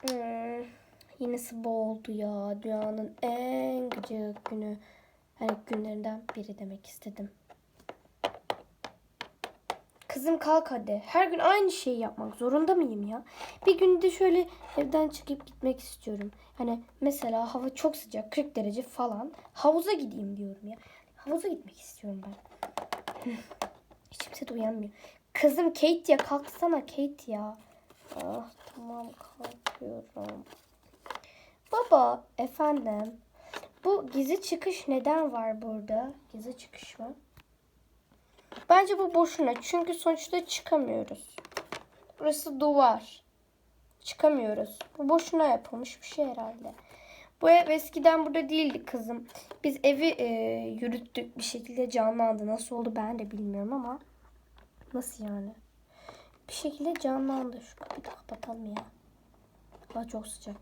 Hmm, yine sabah oldu ya. Dünyanın en gıcık günü. Yani günlerinden biri demek istedim. Kızım kalk hadi. Her gün aynı şeyi yapmak zorunda mıyım ya? Bir günde şöyle evden çıkıp gitmek istiyorum. Hani mesela hava çok sıcak 40 derece falan. Havuza gideyim diyorum ya. Havuza gitmek istiyorum ben. Hiç kimse de uyanmıyor. Kızım Kate ya kalksana Kate ya. Ah tamam kalkıyorum. Baba efendim. Bu gizli çıkış neden var burada? Gizli çıkış mı? Bence bu boşuna. Çünkü sonuçta çıkamıyoruz. Burası duvar. Çıkamıyoruz. Bu boşuna yapılmış bir şey herhalde. Bu ev eskiden burada değildi kızım. Biz evi e, yürüttük bir şekilde canlandı. Nasıl oldu ben de bilmiyorum ama. Nasıl yani? Bir şekilde canlandı. Şu kapıyı da kapatalım ya. Hava çok sıcak.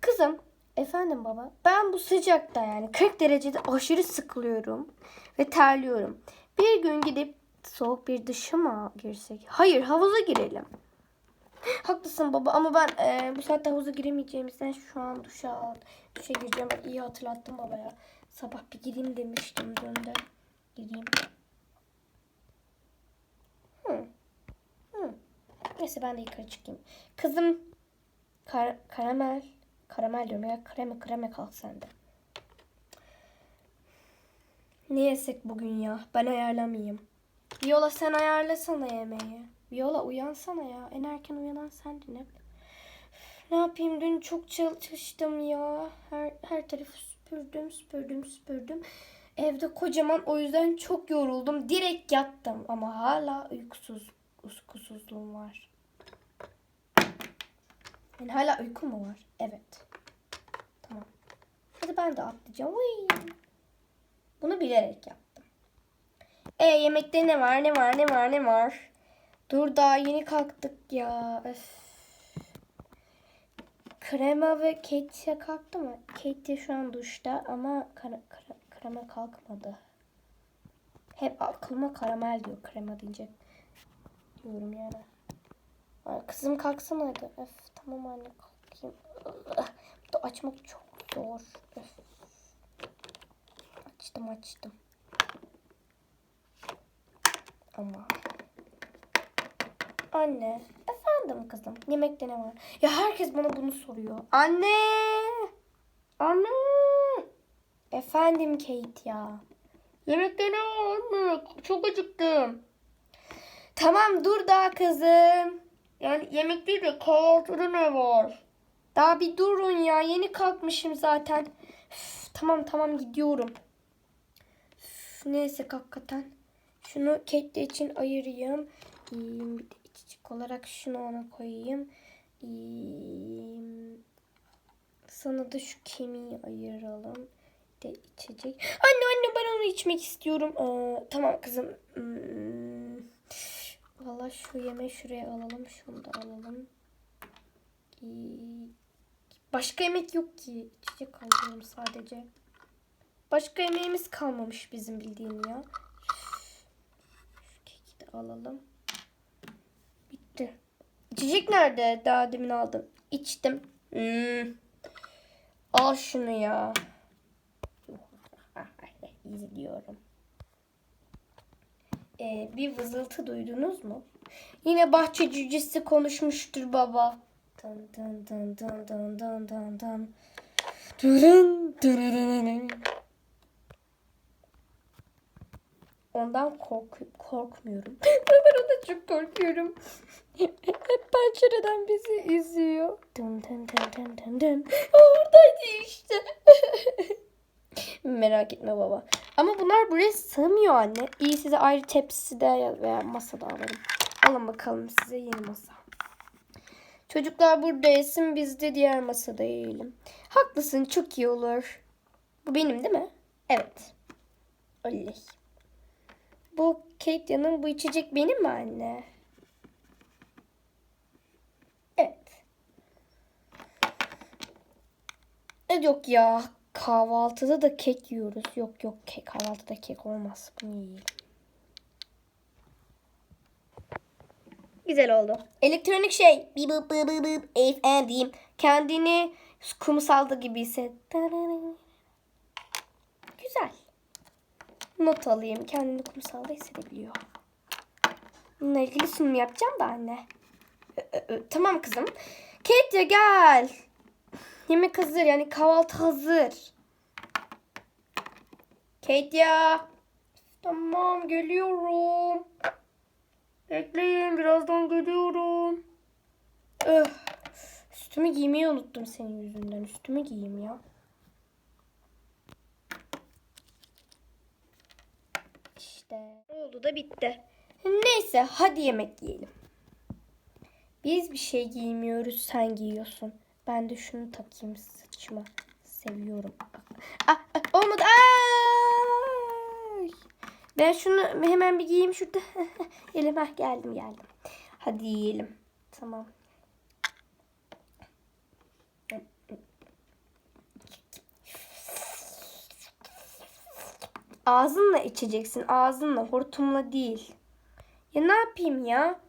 Kızım, efendim baba. Ben bu sıcakta yani 40 derecede aşırı sıkılıyorum ve terliyorum. Bir gün gidip soğuk bir dışa mı girsek? Hayır, havuza girelim. Haklısın baba ama ben e, bu saatte havuza giremeyeceğimizden şu an duşa al. Duşa gireceğim. Bak iyi hatırlattın baba ya. Sabah bir gireyim demiştim döndü. Gireyim. Hı. Hı. Neyse ben de yukarı çıkayım. Kızım kar karamel. Karamel diyorum ya. Kreme kreme kalk sen de. Ne yesek bugün ya? Ben ayarlamayayım. Viola sen ayarlasana yemeği. Viola uyansana ya. En erken uyanan sendin hep. Ne yapayım dün çok çalıştım ya. Her, her tarafı süpürdüm süpürdüm süpürdüm. Evde kocaman o yüzden çok yoruldum. Direkt yattım ama hala uykusuz uykusuzluğum var. Yani hala uyku mu var? Evet. Tamam. Hadi ben de atlayacağım. Uy. Bunu bilerek yaptım. E yemekte ne var ne var ne var ne var? Dur daha yeni kalktık ya. Öf. Krema ve Katie kalktı mı? Katie şu an duşta ama kara, kara, krema kalkmadı. Hep aklıma karamel diyor krema deyince. Diyorum yani. Kızım kalksana hadi. Öf, tamam anne kalkayım. Da açmak çok zor. Öf. Açtım açtım. Ama. Anne. Efendim kızım. Yemekte ne var? Ya herkes bana bunu soruyor. Anne. Anne. Efendim Kate ya. Yemekte ne var anne? Çok acıktım. Tamam dur daha kızım. Yani yemek değil de kahvaltıda ne var? Daha bir durun ya. Yeni kalkmışım zaten. Üf, tamam tamam gidiyorum. Üf, neyse hakikaten. Şunu Kate için ayırayım. Ee, Bir de içecek olarak şunu ona koyayım. Ee, Sana da şu kemiği ayıralım. Bir de içecek. Anne anne ben onu içmek istiyorum. Ee, tamam kızım. Hmm. Valla şu yemeği şuraya alalım. Şunu da alalım. Başka yemek yok ki. İçecek alıyorum sadece. Başka yemeğimiz kalmamış bizim bildiğin ya. Şu keki de alalım. Bitti. İçecek nerede? Daha demin aldım. İçtim. Hmm. Al şunu ya. İzliyorum. Ee, bir vızıltı duydunuz mu? Yine bahçe cücesi konuşmuştur baba. Dın dın dın dın dın dın dın dın. Dırın dırırırın. Ondan kork korkmuyorum. ben ondan çok korkuyorum. Hep pencereden bizi izliyor. Dın dın dın dın dın dın. Oradaydı işte. Merak etme baba. Ama bunlar buraya sığmıyor anne. İyi size ayrı tepside veya masada alırım. Alın bakalım size yeni masa. Çocuklar burada yesin biz de diğer masada yiyelim. Haklısın çok iyi olur. Bu benim değil mi? Evet. Oley. Bu Kate'nin bu içecek benim mi anne? Evet. E, yok ya kahvaltıda da kek yiyoruz. Yok yok kek kahvaltıda kek olmaz. Bunu yiyelim. Güzel oldu. Elektronik şey. Bip bip bip bip bip. Efendim. Kendini kumsalda gibi hisset. Güzel. Not alayım. Kendini kumsalda hissedebiliyor. Bununla ilgili sunum yapacağım da anne. Tamam kızım. Kate gel. Yemek hazır yani kahvaltı hazır. Kate ya. Tamam geliyorum. Bekleyin birazdan geliyorum. Öh. Üstümü giymeyi unuttum senin yüzünden. Üstümü giyeyim ya. İşte oldu da bitti. Neyse hadi yemek yiyelim. Biz bir şey giymiyoruz sen giyiyorsun. Ben de şunu takayım saçıma. Seviyorum. Ah, ah, olmadı. Ay. Ben şunu hemen bir giyeyim şurada. Elim ah geldim geldim. Hadi yiyelim. Tamam. Ağzınla içeceksin. Ağzınla, hortumla değil. Ya ne yapayım ya?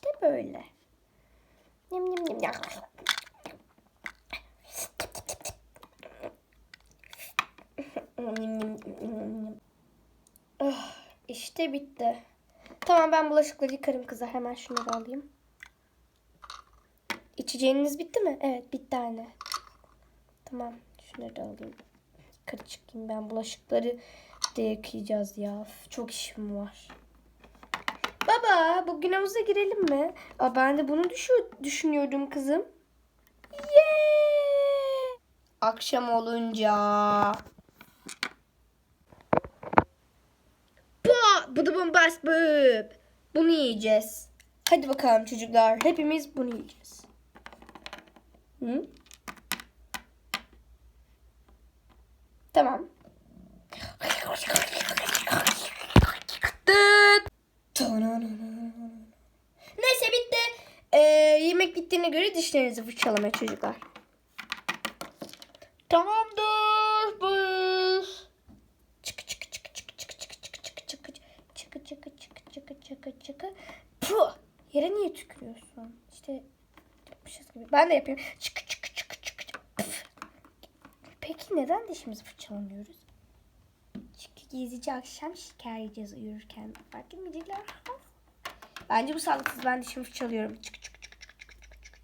İşte böyle. Yum yum yum yum. Ah, işte bitti. Tamam ben bulaşıkları yıkarım kızlar. Hemen şunları alayım. İçeceğiniz bitti mi? Evet bitti anne. Tamam şunları da alayım. Yukarı çıkayım ben bulaşıkları da yıkayacağız ya. Çok işim var. Baba bugün havuza girelim mi? Aa, ben de bunu düşü- düşünüyordum kızım. Yeah! Akşam olunca. Bu, bu da bombas bıp. Bunu yiyeceğiz. Hadi bakalım çocuklar. Hepimiz bunu yiyeceğiz. Hı? Tamam. Neyse bitti. Ee, yemek bittiğine göre dişlerinizi fırçalamaya çocuklar. Tamamdır. Biz. Çıkı çıkı çıkı çıkı çıkı çıkı çıkı çıkı çıkı çıkı çıkı çıkı çıkı çıkı çıkı Puh! Yere niye tükürüyorsun? İşte yapmışız gibi. Ben de yapayım. Çıkı çıkı çıkı çıkı. Peki neden dişimizi fırçalamıyoruz? Gizlice akşam şeker yiyeceğiz uyurken. Fark etmeyecekler. Bence bu sağlıksız. Ben dişimi fırçalıyorum. Çık çık çık çık çık çık çık.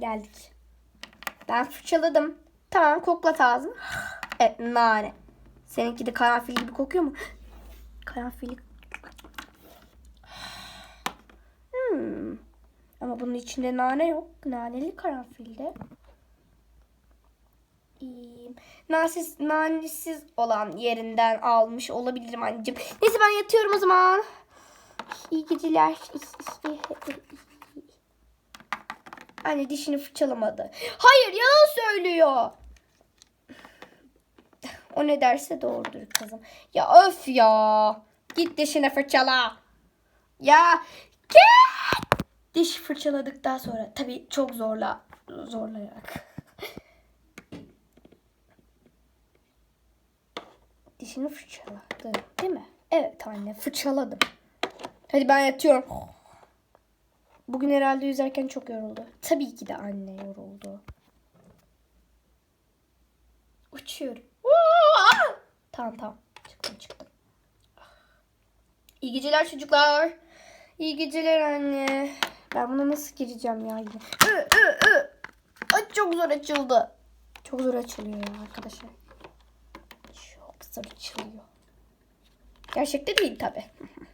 Geldik. Ben fırçaladım. Tamam koklat ağzını. Evet nane. Seninki de karanfil gibi kokuyor mu? Karanfil. Hmm. Ama bunun içinde nane yok. Naneli karanfilde. İyiyim. Nanesiz, nanesiz olan yerinden almış olabilirim anneciğim. Neyse ben yatıyorum o zaman. İyi geceler. Anne dişini fırçalamadı. Hayır yalan söylüyor. O ne derse doğrudur kızım. Ya öf ya. Git dişini fırçala. Ya git. Diş fırçaladıktan sonra tabii çok zorla zorlayarak. Dişini fırçaladın değil mi? Evet anne fırçaladım. Hadi ben yatıyorum. Bugün herhalde yüzerken çok yoruldu. Tabii ki de anne yoruldu. Uçuyorum. Tamam tamam. Çıktım çıktım. İyi geceler çocuklar. İyi geceler anne. Ben buna nasıl gireceğim ya yine? Ö. Ay çok zor açıldı. Çok zor açılıyor ya arkadaşlar. Çok zor açılıyor. Gerçekte değil tabi.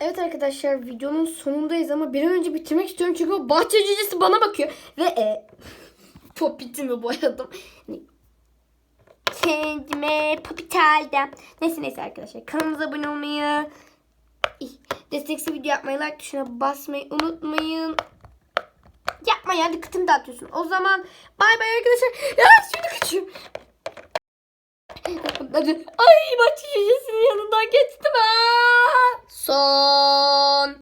Evet arkadaşlar videonun sonundayız ama bir an önce bitirmek istiyorum çünkü o bahçe cücesi bana bakıyor ve e, popitimi boyadım. Kendime popit aldım. Neyse neyse arkadaşlar kanalımıza abone olmayı, destekli video yapmayı, like tuşuna basmayı unutmayın. Yapma ya dikkatimi dağıtıyorsun. O zaman bay bay arkadaşlar. Ya şimdi kaçıyorum. Ay bahçe cücesinin yanından geçtim ha. Son.